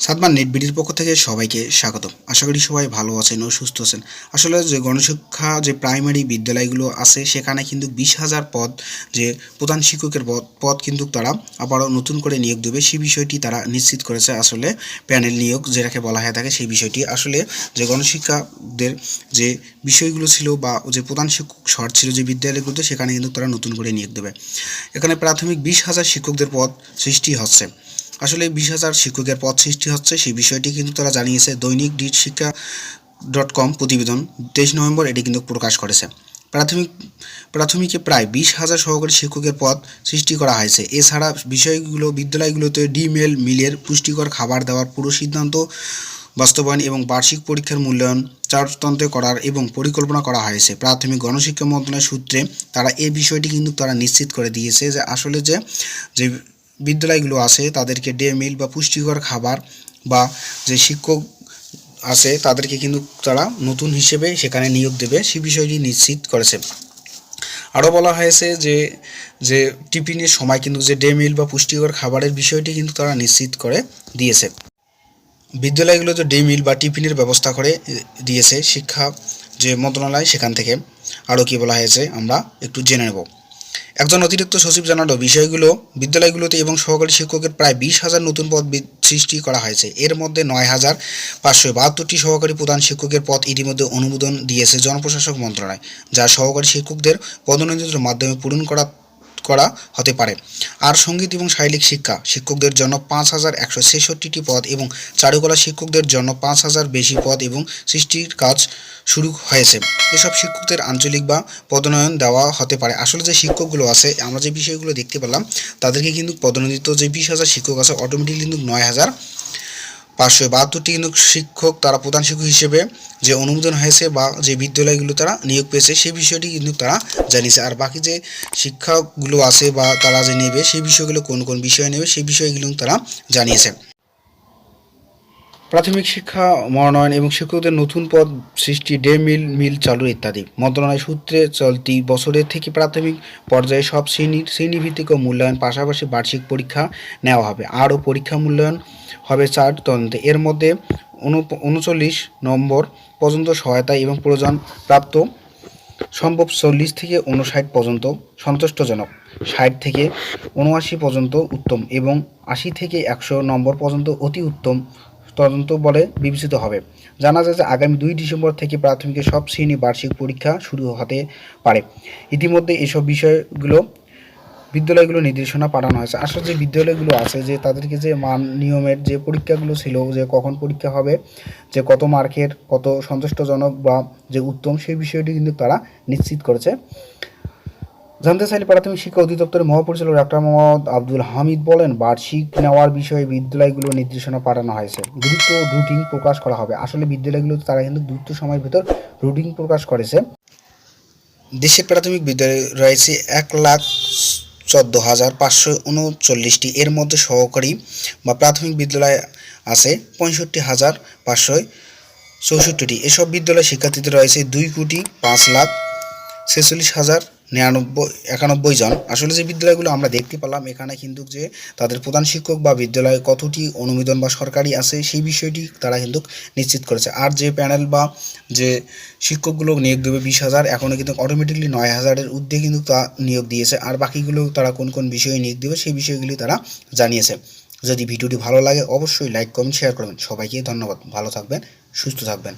সাতবার নেট বিডির পক্ষ থেকে সবাইকে স্বাগত আশা করি সবাই ভালো আছেন ও সুস্থ আছেন। আসলে যে গণশিক্ষা যে প্রাইমারি বিদ্যালয়গুলো আছে, সেখানে কিন্তু বিশ হাজার পদ যে প্রধান শিক্ষকের পদ পদ কিন্তু তারা আবারও নতুন করে নিয়োগ দেবে। সেই বিষয়টি তারা নিশ্চিত করেছে আসলে প্যানেল নিয়োগ যেটাকে বলা হয়ে থাকে, সেই বিষয়টি। আসলে যে গণশিক্ষাদের যে বিষয়গুলো ছিল বা যে প্রধান শিক্ষক শর্ট ছিল যে বিদ্যালয়গুলোতে, সেখানে কিন্তু তারা নতুন করে নিয়োগ দেবে। এখানে প্রাথমিক বিশ হাজার শিক্ষকদের পদ সৃষ্টি হচ্ছে। আসলে বিশ হাজার শিক্ষকের পদ সৃষ্টি হচ্ছে, সেই বিষয়টি কিন্তু তারা জানিয়েছে। দৈনিক ডিট শিক্ষা ডট কম প্রতিবেদন তেইশ নভেম্বর এটি কিন্তু প্রকাশ করেছে। প্রাথমিক, প্রাথমিকে প্রায় বিশ হাজার সহকারী শিক্ষকের পদ সৃষ্টি করা হয়েছে। এছাড়া বিষয়গুলো, বিদ্যালয়গুলোতে ডিমেল মিলের পুষ্টিকর খাবার দেওয়ার পুরো সিদ্ধান্ত, বাস্তবায়ন এবং বার্ষিক পরীক্ষার মূল্যায়ন চারতন্ত্রে করার এবং পরিকল্পনা করা হয়েছে। প্রাথমিক গণশিক্ষা মন্ত্রণালয়ের সূত্রে তারা এই বিষয়টি কিন্তু তারা নিশ্চিত করে দিয়েছে যে, আসলে যে যে বিদ্যালয়গুলো আছে, তাদেরকে ডে মিল বা পুষ্টিকর খাবার বা যে শিক্ষক আছে, তাদেরকে কিন্তু তারা নতুন হিসেবে সেখানে নিয়োগ দেবে। সে বিষয়টি নিশ্চিত করেছে। আরও বলা হয়েছে যে যে টিফিনের সময় কিন্তু যে ডে মিল বা পুষ্টিকর খাবারের বিষয়টি কিন্তু তারা নিশ্চিত করে দিয়েছে। বিদ্যালয়গুলোতে ডে মিল বা টিফিনের ব্যবস্থা করে দিয়েছে। শিক্ষা যে মন্ত্রণালয় সেখান থেকে আরও কী বলা হয়েছে আমরা একটু জেনে নেব। একজন অতিরিক্ত সচিব জানালো, বিষয়গুলো বিদ্যালয়গুলোতে এবং সহকারী শিক্ষকের প্রায় বিশ হাজার নতুন পদ সৃষ্টি করা হয়েছে। এর মধ্যে নয় হাজার পাঁচশো বাহাত্তরটি সহকারী প্রধান শিক্ষকের পদ ইতিমধ্যে অনুমোদন দিয়েছে জনপ্রশাসক মন্ত্রণালয়, যা সহকারী শিক্ষকদের পদোন্নতির মাধ্যমে পূরণ করা করা হতে পারে। আর সংগীত এবং শারীরিক শিক্ষা, শিক্ষকদের জন্য পাঁচ হাজার একশো ছেষট্টিটি পদ এবং চারুকলা শিক্ষকদের জন্য পাঁচ হাজার বেশি পদ এবং সৃষ্টির কাজ শুরু হয়েছে। এসব শিক্ষকদের আঞ্চলিক বা পদোন্নয়ন দেওয়া হতে পারে। আসলে যে শিক্ষকগুলো আছে, আমরা যে বিষয়গুলো দেখতে পেলাম, তাদেরকে কিন্তু পদোন্নতিত যে বিশ হাজার শিক্ষক আছে অটোমেটিকলি কিন্তু নয় হাজার পাঁচশো বাহাত্তরটি কিন্তু শিক্ষক তারা প্রধান শিক্ষক হিসেবে যে অনুমোদন হয়েছে বা যে বিদ্যালয়গুলো তারা নিয়োগ পেয়েছে, সেই বিষয়টি কিন্তু তারা জানিয়েছে। আর বাকি যে শিক্ষাগুলো আছে বা তারা যে নেবে, সেই বিষয়গুলো কোন কোন বিষয় নেবে, সেই বিষয়গুলো তারা জানিয়েছে। প্রাথমিক শিক্ষা, মনোনয়ন এবং শিক্ষকদের নতুন পদ সৃষ্টি, ডে মিল মিল চালু ইত্যাদি। মন্ত্রণালয় সূত্রে চলতি বছরের থেকে প্রাথমিক পর্যায়ে সব শ্রেণির শ্রেণীভিত্তিক মূল্যায়ন, পাশাপাশি বার্ষিক পরীক্ষা নেওয়া হবে। আরও পরীক্ষা মূল্যায়ন হবে চার তদন্তে। এর মধ্যে উনচল্লিশ নম্বর পর্যন্ত সহায়তা এবং প্রয়োজন প্রাপ্ত সম্ভব চল্লিশ থেকে উনষাট পর্যন্ত সন্তুষ্টজনক, ষাট থেকে উনআশি পর্যন্ত উত্তম এবং আশি থেকে একশো নম্বর পর্যন্ত অতি উত্তম তদন্ত বলে বিবেচিত হবে। জানা যায় যে আগামী দুই ডিসেম্বর থেকে প্রাথমিকের সব শ্রেণি বার্ষিক পরীক্ষা শুরু হতে পারে। ইতিমধ্যে এসব বিষয়গুলো বিদ্যালয়গুলো নির্দেশনা পাঠানো হয়েছে। আসলে যে বিদ্যালয়গুলো আছে, যে তাদেরকে যে মান, নিয়মের যে পরীক্ষাগুলো ছিল, যে কখন পরীক্ষা হবে, যে কত মার্কের, কত সন্তুষ্টজনক বা যে উত্তম, সেই বিষয়টি কিন্তু তারা নিশ্চিত করেছে। জানতে চাইলে প্রাথমিক শিক্ষা অধিদপ্তরের মহাপরিচালক ডাক্তার মোহাম্মদ আব্দুল হামিদ বলেন, বার্ষিক নেওয়ার বিষয়ে বিদ্যালয়গুলো নির্দেশনা পাঠানো হয়েছে। দ্রুত রুটিন প্রকাশ করা হবে। আসলে বিদ্যালয়গুলোতে তারা কিন্তু দ্রুত সময়ের ভেতর রুটিন প্রকাশ করেছে। দেশের প্রাথমিক বিদ্যালয় রয়েছে এক লাখ চোদ্দ হাজার পাঁচশো উনচল্লিশটি। এর মধ্যে সহকারী বা প্রাথমিক বিদ্যালয় আছে পঁয়ষট্টি হাজার পাঁচশো চৌষট্টিটি। এসব বিদ্যালয় শিক্ষার্থীদের রয়েছে দুই কোটি পাঁচ লাখ ছেচল্লিশ হাজার নিরানব্বই, একানব্বই জন। আসলে যে বিদ্যালয়গুলো আমরা দেখতে পেলাম, এখানে কিন্তু যে তাদের প্রধান শিক্ষক বা বিদ্যালয়ে কতটি অনুমোদন বা সরকারি আছে, সেই বিষয়টি তারা কিন্তু নিশ্চিত করেছে। আর যে প্যানেল বা যে শিক্ষকগুলো নিয়োগ দেবে বিশ হাজার এখনও কিন্তু অটোমেটিকলি নয় হাজারের ঊর্ধ্বে কিন্তু তা নিয়োগ দিয়েছে। আর বাকিগুলো তারা কোন কোন বিষয়ে নিয়োগ দেবে, সেই বিষয়গুলি তারা জানিয়েছে। যদি ভিডিওটি ভালো লাগে, অবশ্যই লাইক কমেন্ট শেয়ার করবেন। সবাইকে ধন্যবাদ। ভালো থাকবেন, সুস্থ থাকবেন।